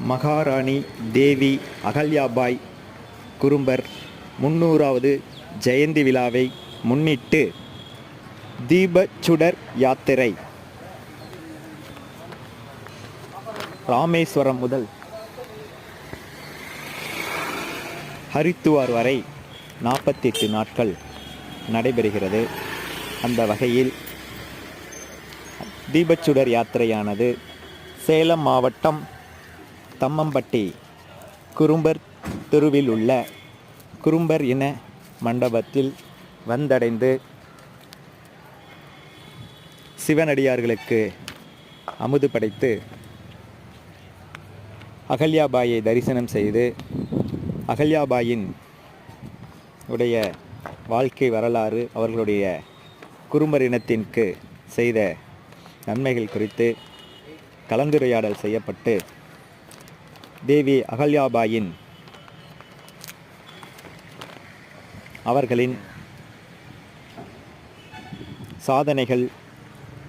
மகாராணி தேவி அகல்யாபாய் குறும்பர் முன்னூறாவது ஜெயந்தி விழாவை முன்னிட்டு தீபச்சுடர் யாத்திரை. ராமேஸ்வரம் முதல் ஹரித்துவார் வரை நாற்பத்தெட்டு நாட்கள் நடைபெறுகிறது. அந்த வகையில் தீபச்சுடர் யாத்திரையானது சேலம் மாவட்டம் தம்மம்பட்டி குறும்பர் தெருவில் உள்ள குறும்பர் இன மண்டபத்தில் வந்தடைந்து சிவனடியார்களுக்கு அமுது படைத்து அகல்யாபாயை தரிசனம் செய்து அகல்யாபாயின் உடைய வாழ்க்கை வரலாறு அவர்களுடைய குறும்பர் இனத்திற்கு செய்த நன்மைகள் குறித்து கலந்துரையாடல் செய்யப்பட்டு தேவி அகல்யாபாயின் அவர்களின் சாதனைகள்